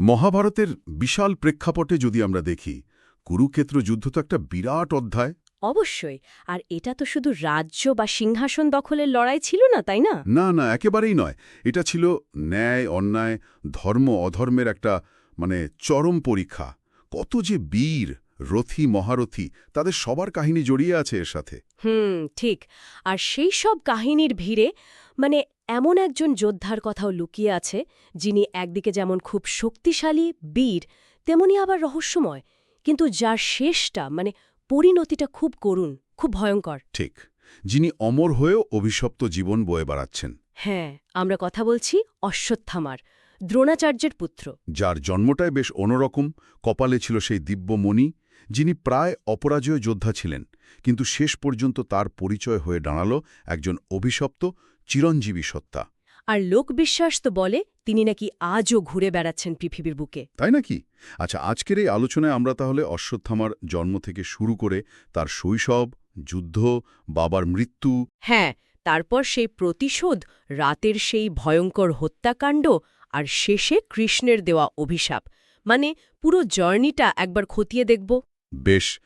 মহাভারতের বিশাল প্রেক্ষাপটে যদি আমরা দেখি কুরুক্ষেত্র যুদ্ধ তো একটা বিরাট অধ্যায়। অবশ্যই আর এটা তো শুধু রাজ্য বা সিংহাসন দখলের লড়াই ছিল না তাই না? না না একেবারেই নয়। এটা ছিল ন্যায় অন্যায় ধর্ম অধর্মের একটা মানে চরম পরীক্ষা। কত যে বীর রথী মহারথী তাদের সবার কাহিনী জড়িয়ে আছে এর সাথে। হুম ঠিক। আর সেই সব কাহিনীর ভিড়ে মানে এমন একজন যোদ্ধার কথাও লুকিয়ে আছে যিনি একদিকে যেমন খুব শক্তিশালী বীর তেমনি আবার রহস্যময়। কিন্তু যার শেষটা মানে পরিণতিটা খুব করুণ খুব ভয়ঙ্কর। ঠিক। যিনি অমর হয়েও অভিশপ্ত জীবন বয়ে বেড়াচ্ছেন। হ্যাঁ আমরা কথা বলছি অশ্বত্থামার দ্রোণাচার্যের পুত্র। যার জন্মটায় বেশ অন্যরকম কপালে ছিল সেই দিব্যমণি যিনি প্রায় অপরাজয় যোদ্ধা ছিলেন কিন্তু শেষ পর্যন্ত তার পরিচয় হয়ে দাঁড়াল একজন অভিশপ্ত চিরঞ্জীবী সত্তা। আর লোকবিশ্বাস তো বলে তিনি নাকি আজও ঘুরে বেড়াচ্ছেন পৃথিবীর বুকে। তাই নাকি? আচ্ছা আজকের এই আলোচনায় আমরা তাহলে অশ্বত্থামার জন্ম থেকে শুরু করে তার শৈশব যুদ্ধ বাবার মৃত্যু হ্যাঁ তারপর সেই প্রতিশোধ রাতের সেই ভয়ঙ্কর হত্যাকাণ্ড আর শেষে কৃষ্ণের দেওয়া অভিশাপ। মানে পুরো জার্নিটা একবার খতিয়ে দেখব। বেশ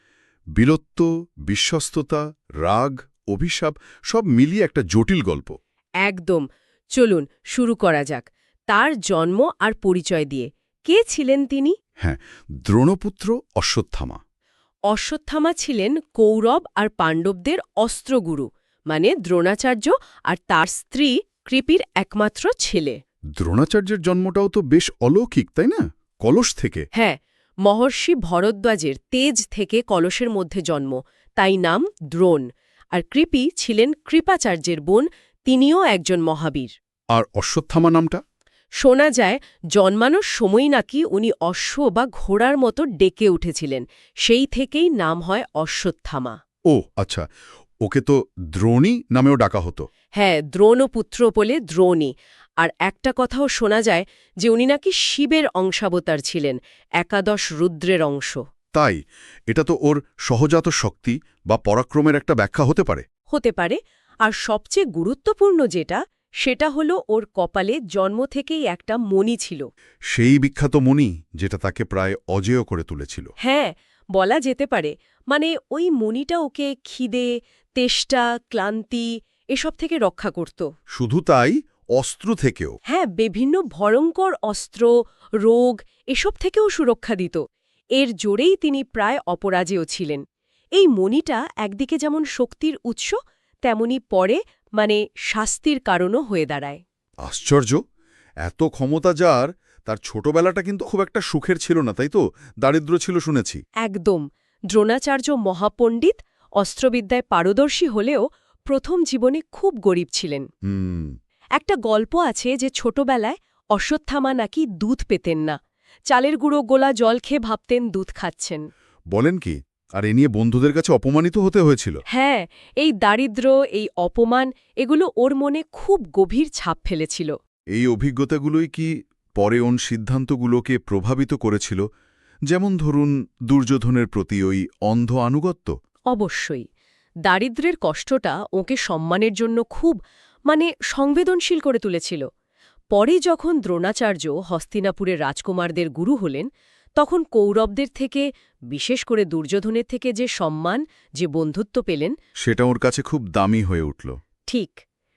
বীরত্ব বিশ্বস্ততা রাগ অভিশাপ সব মিলিয়ে একটা জটিল গল্প। একদম। চলুন শুরু করা যাক। তার জন্ম আর পরিচয় দিয়ে। কে ছিলেন তিনি? হ্যাঁ দ্রোণপুত্র অশ্বত্থামা। অশ্বত্থামা ছিলেন কৌরব আর পাণ্ডবদের অস্ত্রগুরু মানে দ্রোণাচার্য আর তার স্ত্রী কৃপির একমাত্র ছেলে। দ্রোণাচার্যের জন্মটাও তো বেশ অলৌকিক তাই না? কলস থেকে। হ্যাঁ মহর্ষি ভরদ্বাজের তেজ থেকে কলসের মধ্যে জন্ম তাই নাম দ্রোণ। আর কৃপি ছিলেন কৃপাচার্যের বোন তিনিও একজন মহাবীর। আর অশ্বত্থামা নামটা? শোনা যায় জন্মানোর সময় নাকি উনি অশ্ব বা ঘোড়ার মতো ডেকে উঠেছিলেন সেই থেকেই নাম হয় অশ্বত্থামা। ও আচ্ছা ওকে তো দ্রোণী নামেও ডাকা হতো। হ্যাঁ দ্রোণপুত্র বলে দ্রোণী। আর একটা কথাও শোনা যায় যে উনি নাকি শিবের অংশাবতার ছিলেন একাদশ রুদ্রের অংশ। তাই এটা তো ওর সহজাত শক্তি বা পরাক্রমের একটা ব্যাখ্যা হতে পারে। হতে পারে আর সবচেয়ে গুরুত্বপূর্ণ যেটা সেটা হলো ওর কপালে জন্ম থেকেই একটা মণি ছিল। সেই বিখ্যাত মণি যেটা তাকে প্রায় অজেয় করে তুলেছিল। হ্যাঁ বলা যেতে পারে মানে ওই মণিটা ওকে খিদে তেষ্টা ক্লান্তি এসব থেকে রক্ষা করত। শুধু তাই অস্ত্র থেকেও। হ্যাঁ বিভিন্ন ভয়ঙ্কর অস্ত্র রোগ এসব থেকেও সুরক্ষা দিত এর জোরেই তিনি প্রায় অপরাজেয় ছিলেন। এই মণিটা একদিকে যেমন শক্তির উৎস তেমনি পরে মানে শাস্তির কারণও হয়ে দাঁড়ায়। আশ্চর্য! এত ক্ষমতা যার তার ছোটবেলাটা কিন্তু খুব একটা সুখের ছিল না তাই তো? দারিদ্র ছিল শুনেছি। একদম। দ্রোণাচার্য মহাপণ্ডিত অস্ত্রবিদ্যায় পারদর্শী হলেও প্রথম জীবনে খুব গরিব ছিলেন। হুম। একটা গল্প আছে যে ছোটবেলায় অশ্বত্থামা নাকি দুধ পেতেন না। চালের গুঁড়ো গোলা জল খেয়ে ভাবতেন দুধ খাচ্ছেন। বলেন কি? আর এ নিয়ে বন্ধুদের কাছে অপমানিত হতে হয়েছিল? হ্যাঁ এই দারিদ্র এই অপমান এগুলো ওর মনে খুব গভীর ছাপ ফেলেছিল। এই অভিজ্ঞতাগুলোই কি পরে ওন সিদ্ধান্তগুলোকে প্রভাবিত করেছিল? যেমন ধরুন দুর্যোধনের প্রতি ওই অন্ধ আনুগত্য? অবশ্যই। দারিদ্র্যের কষ্টটা ওকে সম্মানের জন্য খুব মানে সংবেদনশীল করে তুলেছিল। পরে যখন দ্রোণাচার্য হস্তিনাপুরের রাজকুমারদের গুরু হলেন তখন কৌরবদের থেকে বিশেষ করে দুর্যোধনের থেকে যে সম্মান যে বন্ধুত্ব পেলেন সেটা ওর কাছে খুব দামি হয়ে উঠল। ঠিক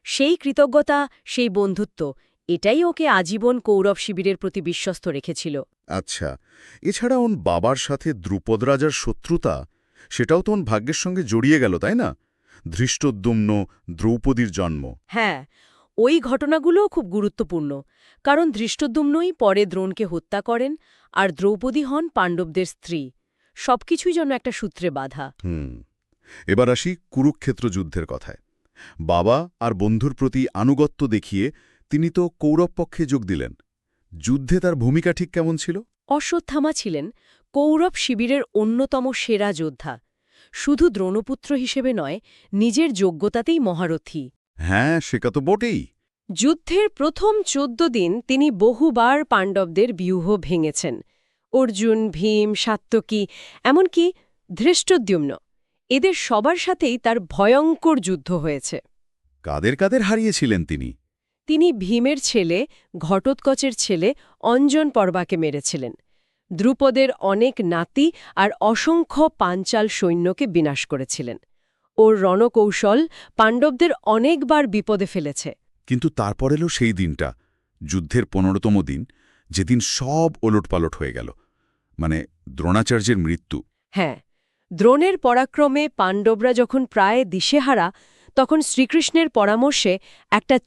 সেই কৃতজ্ঞতা সেই বন্ধুত্ব এটাই ওকে আজীবন কৌরব শিবিরের প্রতি বিশ্বস্ত রেখেছিল। আচ্ছা এছাড়া ওন বাবার সাথে দ্রুপদ রাজার শত্রুতা সেটাও তো ওন ভাগ্যের সঙ্গে জড়িয়ে গেল তাই না? ধৃষ্টদ্যুম্ন দ্রৌপদীর জন্ম। হ্যাঁ ওই ঘটনাগুলোও খুব গুরুত্বপূর্ণ কারণ ধৃষ্টদ্যুম্নই পরে দ্রোণকে হত্যা করেন আর দ্রৌপদী হন পাণ্ডবদের স্ত্রী। সবকিছুই যেন একটা সূত্রে বাধা। হুম এবার আসি কুরুক্ষেত্র যুদ্ধের কথায়। বাবা আর বন্ধুর প্রতি আনুগত্য দেখিয়ে তিনি তো কৌরব পক্ষে যোগ দিলেন। যুদ্ধে তার ভূমিকা ঠিক কেমন ছিল? অশ্বত্থামা ছিলেন কৌরব শিবিরের অন্যতম সেরা যোদ্ধা। শুধু দ্রোণপুত্র হিসেবে নয় নিজের যোগ্যতাতেই মহারথী। হ্যাঁ সেটা তো বটেই। যুদ্ধের প্রথম চোদ্দ দিন তিনি বহুবার পাণ্ডবদের ব্যূহ ভেঙেছেন। অর্জুন ভীম সাত্তকী এমনকি ধৃষ্টদ্যুম্ন এদের সবার সাথেই তার ভয়ঙ্কর যুদ্ধ হয়েছে। কাদের কাদের হারিয়েছিলেন তিনি? তিনি ভীমের ছেলে ঘটোৎকচের ছেলে অঞ্জন পর্বাকে মেরেছিলেন। দ্রুপদের অনেক নাতি আর অসংখ্য পাঞ্চাল সৈন্যকে বিনাশ করেছিলেন। ওর রণকৌশল পাণ্ডবদের অনেকবার বিপদে ফেলেছে। কিন্তু তারপর এলো সেই দিনটা যুদ্ধের পনেরোতম দিন যেদিন সব ওলটপালট হয়ে গেল। মানে দ্রোণাচার্যের মৃত্যু। হ্যাঁ দ্রোণের পরাক্রমে পাণ্ডবরা যখন প্রায় দিশেহারা তখন শ্রীকৃষ্ণের পরামর্শে একটা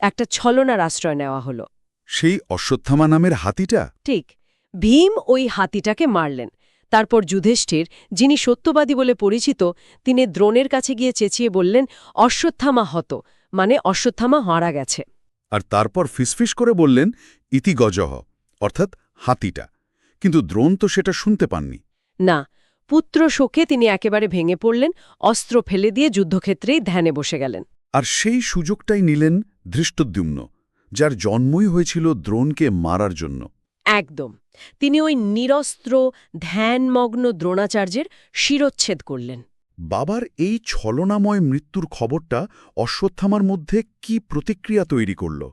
একটা ছলনার আশ্রয় নেওয়া হলো। সেই অশ্বত্থামা নামের হাতিটা? ঠিক ভীম ওই হাতিটাকে মারলেন। তারপর যুধিষ্ঠির যিনি সত্যবাদী বলে পরিচিত তিনি দ্রোণের কাছে গিয়ে চেঁচিয়ে বললেন অশ্বত্থামা হত। মানে অশ্বত্থামা হারা গেছে। আর তারপর ফিসফিস করে বললেন ইতি গজহ অর্থাৎ হাতিটা। কিন্তু দ্রোণ তো সেটা শুনতে পাননি। না পুত্র শোকে তিনি একেবারে ভেঙে পড়লেন অস্ত্র ফেলে দিয়ে যুদ্ধক্ষেত্রেই ধ্যানে বসে গেলেন। আর সেই সুযোগটাই নিলেন ধৃষ্টদ্যুম্ন যার জন্মই হয়েছিল দ্রোণকে মারার জন্য। একদম। তিনি ওই নিরস্ত্র ধ্যানমগ্ন দ্রোণাচার্যের শিরচ্ছেদ করলেন। বাবার এই ছলনাময় মৃত্যুর খবরটা অশ্বত্থামার মধ্যে কি প্রতিক্রিয়া তৈরি করল?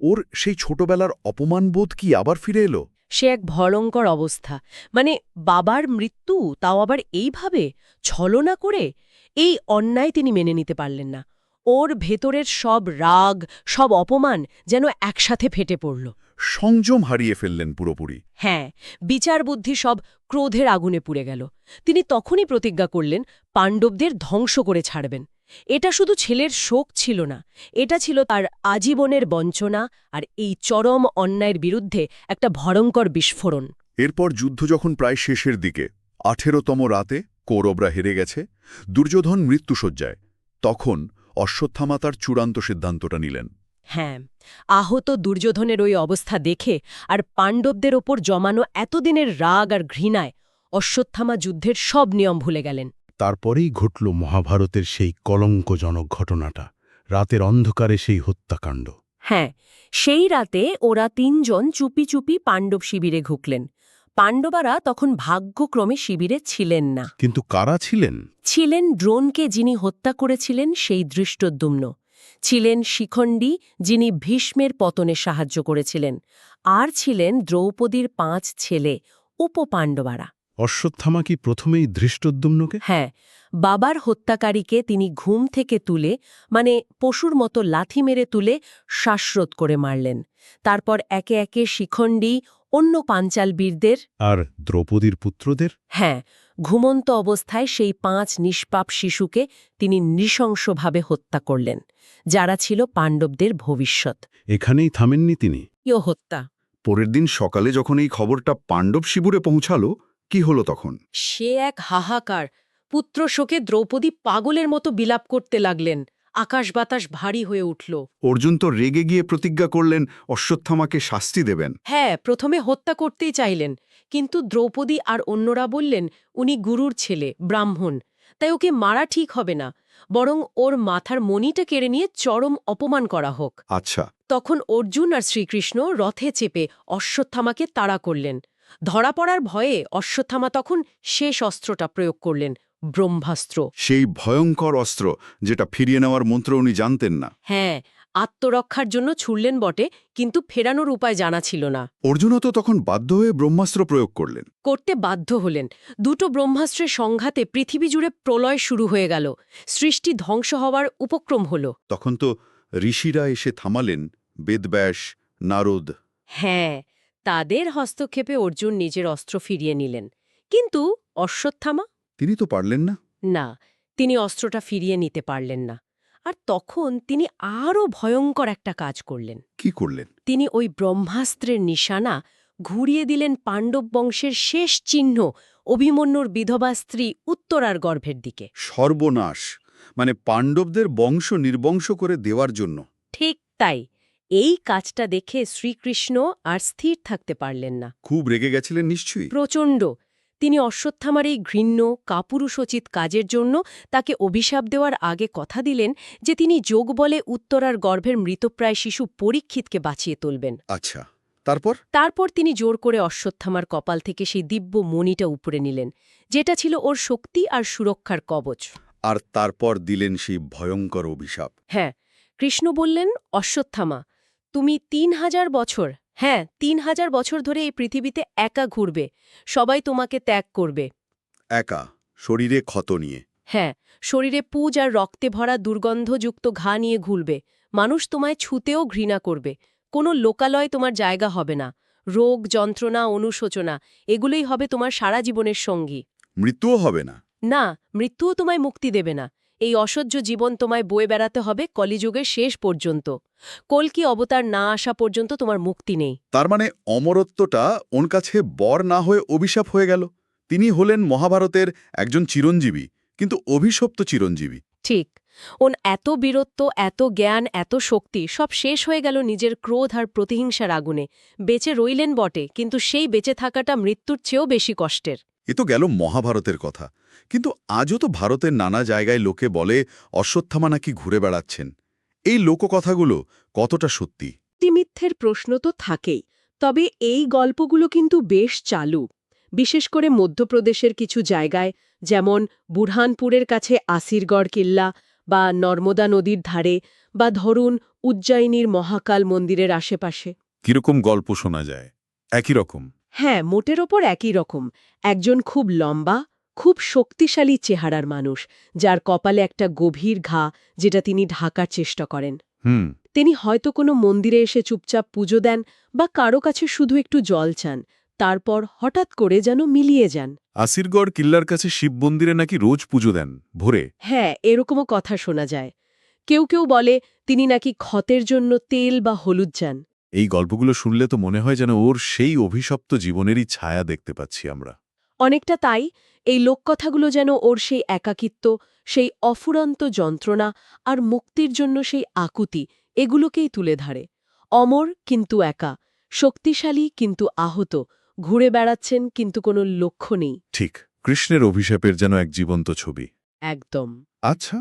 ওর সেই ছোটবেলার অপমানবোধ কি আবার ফিরে এলো? সে এক ভয়ঙ্কর অবস্থা। মানে বাবার মৃত্যু তাও আবার এইভাবে? ছলনা করে? এই অন্যায় তিনি মেনে নিতে পারলেন না। ওর ভেতরের সব রাগ সব অপমান যেন একসাথে ফেটে পড়ল। সংযম হারিয়ে ফেললেন পুরোপুরি। হ্যাঁ বিচার বুদ্ধি সব ক্রোধের আগুনে পুড়ে গেল। তিনি তখনই প্রতিজ্ঞা করলেন পাণ্ডবদের ধ্বংস করে ছাড়বেন। এটা শুধু ছেলের শোক ছিল না এটা ছিল তার আজীবনের বঞ্চনা আর এই চরম অন্যায়ের বিরুদ্ধে একটা ভয়ঙ্কর বিস্ফোরণ। এরপর যুদ্ধ যখন প্রায় শেষের দিকে আঠেরোতম রাতে কৌরবরা হেরে গেছে দুর্যোধন মৃত্যুসজ্জায় তখন অশ্বত্থামা তার চূড়ান্ত সিদ্ধান্তটা নিলেন। হ্যাঁ আহত দুর্যোধনের ওই অবস্থা দেখে আর পাণ্ডবদের ওপর জমানো এতদিনের রাগ আর ঘৃণায় অশ্বত্থামা যুদ্ধের সব নিয়ম ভুলে গেলেন। তারপরেই ঘটল মহাভারতের সেই কলঙ্কজনক ঘটনাটা রাতের অন্ধকারে সেই হত্যাকাণ্ড। হ্যাঁ সেই রাতে ওরা তিনজন চুপি চুপি পাণ্ডব শিবিরে ঘুকলেন। পাণ্ডবারা তখন ভাগ্যক্রমে শিবিরে ছিলেন না। কিন্তু কারা ছিলেন? ছিলেন ড্রোনকে যিনি হত্যা করেছিলেন সেই দৃষ্টদ্যুম্ন ছিলেন শিখণ্ডী যিনি ভীষ্মের পতনে সাহায্য করেছিলেন। আর ছিলেন দ্রৌপদীর পাঁচ ছেলে উপপাণ্ডবারা। অশ্বত্থামা কি প্রথমেই ধৃষ্টদ্যুম্নকে? হ্যাঁ বাবার হত্যাকারীকে তিনি ঘুম থেকে তুলে মানে পশুর মতো লাথি মেরে তুলে শ্বাসরোধ করে মারলেন। তারপর একে একে শিখণ্ডী অন্য পাঞ্চাল বীরদের আর দ্রৌপদীর পুত্রদের? হ্যাঁ ঘুমন্ত অবস্থায় সেই পাঁচ নিষ্পাপ শিশুকে তিনি নৃশংসভাবে হত্যা করলেন যারা ছিল পাণ্ডবদের ভবিষ্যৎ। এখানেই থামেননি তিনি। ইয় হত্যা। পরের দিন সকালে যখন এই খবরটা পাণ্ডব শিবুরে পৌঁছালো কি হলো তখন? সে এক হাহাকার। পুত্র শোকে দ্রৌপদী পাগলের মতো বিলাপ করতে লাগলেন। আকাশ বাতাস ভারী হয়ে উঠল। অর্জুন তো রেগে গিয়ে প্রতিজ্ঞা করলেন অশ্বত্থামাকে শাস্তি দেবেন। হ্যাঁ প্রথমে হত্যা করতেই চাইলেন। কিন্তু দ্রৌপদী আর অন্যরা বললেন উনি গুরুর ছেলে ব্রাহ্মণ। তাই ওকে মারা ঠিক হবে না। বরং ওর মাথার মণিটা কেড়ে নিয়ে চরম অপমান করা হোক। আচ্ছা। তখন অর্জুন আর শ্রীকৃষ্ণ রথে চেপে অশ্বত্থামাকে তাড়া করলেন। ধরা পড়ার ভয়ে অশ্বত্থামা তখন শেষ অস্ত্রটা প্রয়োগ করলেন। ব্রহ্মাস্ত্র। সেই ভয়ঙ্কর অস্ত্র যেটা ফিরিয়ে নেওয়ার মন্ত্র উনি জানতেন না। হ্যাঁ আত্মরক্ষার জন্য ছুড়লেন বটে কিন্তু ফেরানোর উপায় জানা ছিল না। অর্জুনও তো তখন বাধ্য হয়ে ব্রহ্মাস্ত্র প্রয়োগ করলেন। করতে বাধ্য হলেন। দুটো ব্রহ্মাস্ত্রের সংঘাতে পৃথিবী জুড়ে প্রলয় শুরু হয়ে গেল। সৃষ্টি ধ্বংস হওয়ার উপক্রম হল। তখন তো ঋষিরা এসে থামালেন বেদব্যাস নারদ। হ্যাঁ তাদের হস্তক্ষেপে অর্জুন নিজের অস্ত্র ফিরিয়ে নিলেন। কিন্তু অশ্বত্থামা তিনি তো পারলেন না। না তিনি অস্ত্রটা ফিরিয়ে নিতে পারলেন না। আর তখন তিনি আরও ভয়ঙ্কর একটা কাজ করলেন। কি করলেন? তিনি ওই ব্রহ্মাস্ত্রের নিশানা ঘুরিয়ে দিলেন পাণ্ডব বংশের শেষ চিহ্ন অভিমন্যুর বিধবা স্ত্রী উত্তরার গর্ভের দিকে। সর্বনাশ মানে পাণ্ডবদের বংশ নির্বংশ করে দেওয়ার জন্য। ঠিক তাই এই কাজটা দেখে শ্রীকৃষ্ণ আর স্থির থাকতে পারলেন না। খুব রেগে গেছিলেন নিশ্চয়ই। প্রচণ্ড তিনি অশ্বত্থামার এই ঘৃণ্য কাপুরুষোচিত কাজের জন্য তাকে অভিশাপ দেওয়ার আগে কথা দিলেন যে তিনি যোগ বলে উত্তরার গর্ভের মৃতপ্রায় শিশু পরীক্ষিতকে বাঁচিয়ে তুলবেন। আচ্ছা তারপর? তারপর তিনি জোর করে অশ্বত্থামার কপাল থেকে সেই দিব্য মণিটা উপরে নিলেন যেটা ছিল ওর শক্তি আর সুরক্ষার কবচ। আর তারপর দিলেন সেই ভয়ঙ্কর অভিশাপ। হ্যাঁ কৃষ্ণ বললেন অশ্বত্থামা তুমি তিন হাজার বছর হ্যাঁ তিন হাজার বছর ধরে এই পৃথিবীতে একা ঘুরবে। সবাই তোমাকে ত্যাগ করবে। একা শরীরে ক্ষত নিয়ে। হ্যাঁ শরীরে পুজ আর রক্তে ভরা দুর্গন্ধযুক্ত ঘা নিয়ে ঘুরবে। মানুষ তোমায় ছুতেও ঘৃণা করবে। কোনো লোকালয় তোমার জায়গা হবে না। রোগ যন্ত্রণা অনুশোচনা এগুলোই হবে তোমার সারা জীবনের সঙ্গী। মৃত্যুও হবে না। না মৃত্যুও তোমায় মুক্তি দেবে না। এই অসহ্য জীবন তোমায় বয়ে বেড়াতে হবে কলিযুগের শেষ পর্যন্ত। কলকি অবতার না আসা পর্যন্ত তোমার মুক্তি নেই। তার মানে অমরত্বটা ওর কাছে বর না হয়ে অভিশাপ হয়ে গেল। তিনি হলেন মহাভারতের একজন চিরঞ্জীবী কিন্তু অভিশপ্ত চিরঞ্জীবী। ঠিক। ওন এত বীরত্ব এত জ্ঞান এত শক্তি সব শেষ হয়ে গেল নিজের ক্রোধ আর প্রতিহিংসার আগুনে। বেঁচে রইলেন বটে কিন্তু সেই বেঁচে থাকাটা মৃত্যুর চেয়েও বেশি কষ্টের। এ তো গেল মহাভারতের কথা। কিন্তু আজও তো ভারতের নানা জায়গায় লোকে বলে অশ্বত্থামা নাকি ঘুরে বেড়াচ্ছেন। এই লোককথাগুলো কতটা সত্যি? মিথ্যের প্রশ্ন তো থাকেই তবে এই গল্পগুলো কিন্তু বেশ চালু। বিশেষ করে মধ্যপ্রদেশের কিছু জায়গায় যেমন বুরহানপুরের কাছে আসিরগড় কিল্লা বা নর্মদা নদীর ধারে বা ধরুন উজ্জয়িনীর মহাকাল মন্দিরের আশেপাশে। কীরকম গল্প শোনা যায়? একই রকম। হ্যাঁ মোটের ওপর একই রকম। একজন খুব লম্বা খুব শক্তিশালী চেহারার মানুষ যার কপালে একটা গভীর ঘা যেটা তিনি ঢাকার চেষ্টা করেন। হুম। তিনি হয়তো কোনো মন্দিরে এসে চুপচাপ পুজো দেন বা কারও কাছে শুধু একটু জল চান তারপর হঠাৎ করে যেন মিলিয়ে যান। আসিরগড় কিল্লার কাছে শিব মন্দিরে নাকি রোজ পুজো দেন ভোরে? হ্যাঁ এরকমও কথা শোনা যায়। কেউ কেউ বলে তিনি নাকি ক্ষতের জন্য তেল বা হলুদ যান এই গল্পগুলো শুনলে তো মনে হয় যেন ওর সেই অভিশপ্ত জীবনেরই ছায়া দেখতে পাচ্ছি আমরা। অনেকটা তাই এই লোককথাগুলো যেন ওর সেই একাকিত্ব সেই অফুরন্ত যন্ত্রণা আর মুক্তির জন্য সেই আকুতি এগুলোকেই তুলে ধরে। অমর কিন্তু একা শক্তিশালী কিন্তু আহত ঘুরে বেড়াচ্ছেন কিন্তু কোনো লক্ষ্য নেই। ঠিক কৃষ্ণের অভিশাপের যেন এক জীবন্ত ছবি। একদম। আচ্ছা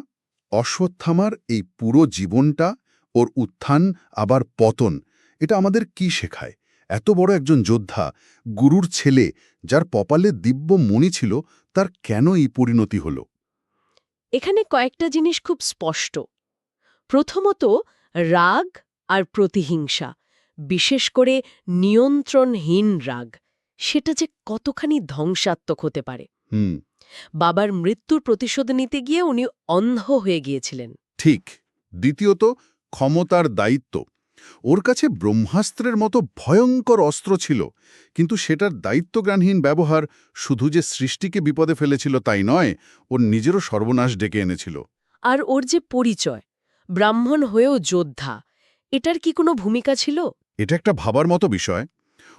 অশ্বত্থামার এই পুরো জীবনটা ওর উত্থান আবার পতন এটা আমাদের কি শেখায়? এত বড় একজন যোদ্ধা গুরুর ছেলে যার কপালে দিব্য মণি ছিল তার কেন এই পরিণতি হল? এখানে কয়েকটা জিনিস খুব স্পষ্ট। প্রথমত রাগ আর প্রতিহিংসা বিশেষ করে নিয়ন্ত্রণহীন রাগ সেটা যে কতখানি ধ্বংসাত্মক হতে পারে। বাবার মৃত্যুর প্রতিশোধ নিতে গিয়ে উনি অন্ধ হয়ে গিয়েছিলেন। ঠিক। দ্বিতীয়ত ক্ষমতার দায়িত্ব। ওর কাছে ব্রহ্মাস্ত্রের মতো ভয়ঙ্কর অস্ত্র ছিল কিন্তু সেটার দায়িত্বজ্ঞানহীন ব্যবহার শুধু যে সৃষ্টিকে বিপদে ফেলেছিল তাই নয় ওর নিজেরও সর্বনাশ ডেকে এনেছিল। আর ওর যে পরিচয় ব্রাহ্মণ হয়েও যোদ্ধা এটার কি কোনো ভূমিকা ছিল? এটা একটা ভাবার মতো বিষয়।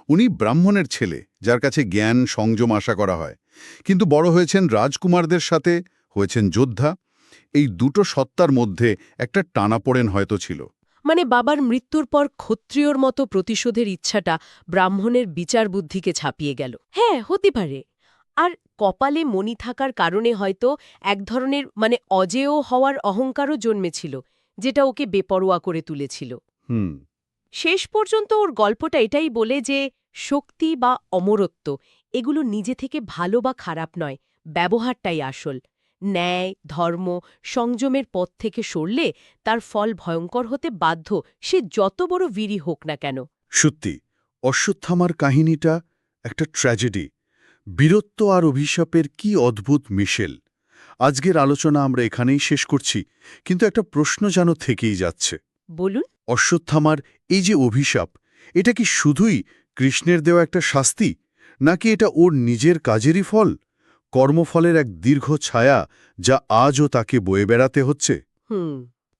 উনি ব্রাহ্মণের ছেলে যার কাছে জ্ঞান সংযম আশা করা হয়। কিন্তু বড় হয়েছেন রাজকুমারদের সাথে হয়েছেন যোদ্ধা। এই দুটো সত্তার মধ্যে একটা টানাপোড়েন হয়তো ছিল। মানে বাবার মৃত্যুর পর ক্ষত্রিয়র মতো প্রতিশোধের ইচ্ছাটা ব্রাহ্মণের বিচার বুদ্ধিকে ছাপিয়ে গেল। হ্যাঁ হতে পারে। আর কপালে মণি থাকার কারণে হয়তো এক ধরনের মানে অজেয় হওয়ার অহংকারও জন্মেছিল যেটা ওকে বেপরোয়া করে তুলেছিল। হুম। শেষ পর্যন্ত ওর গল্পটা এটাই বলে যে শক্তি বা অমরত্ব এগুলো নিজে থেকে ভালো বা খারাপ নয় ব্যবহারটাই আসল। ন্যায় ধর্ম সংযমের পথ থেকে সরলে তার ফল ভয়ঙ্কর হতে বাধ্য সে যত বড় বীরই হোক না কেন। সত্যি অশ্বত্থামার কাহিনীটা একটা ট্র্যাজেডি। বীরত্ব আর অভিশাপের কি অদ্ভুত মিশেল। আজকের আলোচনা আমরা এখানেই শেষ করছি কিন্তু একটা প্রশ্ন যেন থেকেই যাচ্ছে। বলুন। অশ্বত্থামার এই যে অভিশাপ এটা কি শুধুই কৃষ্ণের দেওয়া একটা শাস্তি নাকি এটা ওর নিজের কাজেরই ফল? কর্মফলের এক দীর্ঘ ছায়া যা আজও তাকে বয়ে বেড়াতে হচ্ছে? হুম,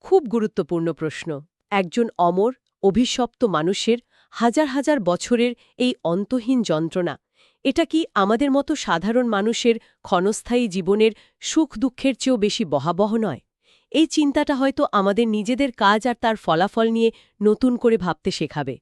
খুব গুরুত্বপূর্ণ প্রশ্ন। একজন অমর, অভিশপ্ত মানুষের হাজার হাজার বছরের এই অন্তহীন যন্ত্রণা, এটা কি আমাদের মতো সাধারণ মানুষের ক্ষণস্থায়ী জীবনের সুখ দুঃখের চেয়েও বেশি বহাবহ নয়? এই চিন্তাটা হয়তো আমাদের নিজেদের কাজ আর তার ফলাফল নিয়ে নতুন করে ভাবতে শেখাবে।